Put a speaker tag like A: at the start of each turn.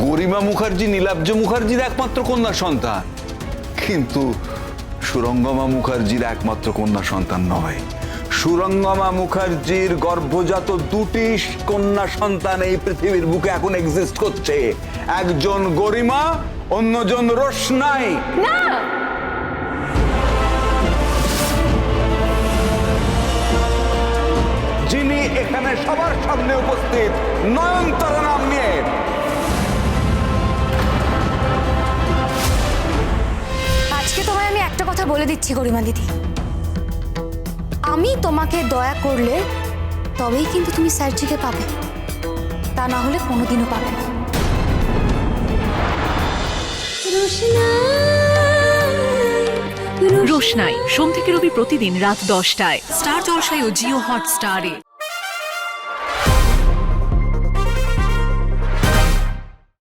A: গরিমা মুখার্জি নীলাব্জ মুখার্জির একমাত্র কন্যা সন্তান। কিন্তু সুরঙ্গমা মুখার্জির একমাত্র কন্যা সন্তান নয়। সুরঙ্গমা মুখার্জির গর্ভজাত দুটি কন্যা সন্তান এই পৃথিবীর বুকে এখন এক্সিস্ট করছে। একজন গরিমা অন্যজন রোশনাই।
B: না!
A: যিনি এখানে সবার সামনে উপস্থিত নয়নতারা
B: একটা কথা বলে দিচ্ছি গরিমা দিদি। আমি তোমাকে দয়া করলে তবেই কিন্তু তুমি স্যারজিকে পাবে। তা না হলে কোনোদিনও পাবে না।
C: রোশনাই সোম থেকে রবি প্রতিদিন রাত দশটায়। স্টার জলসায় ও জিও হটস্টারে।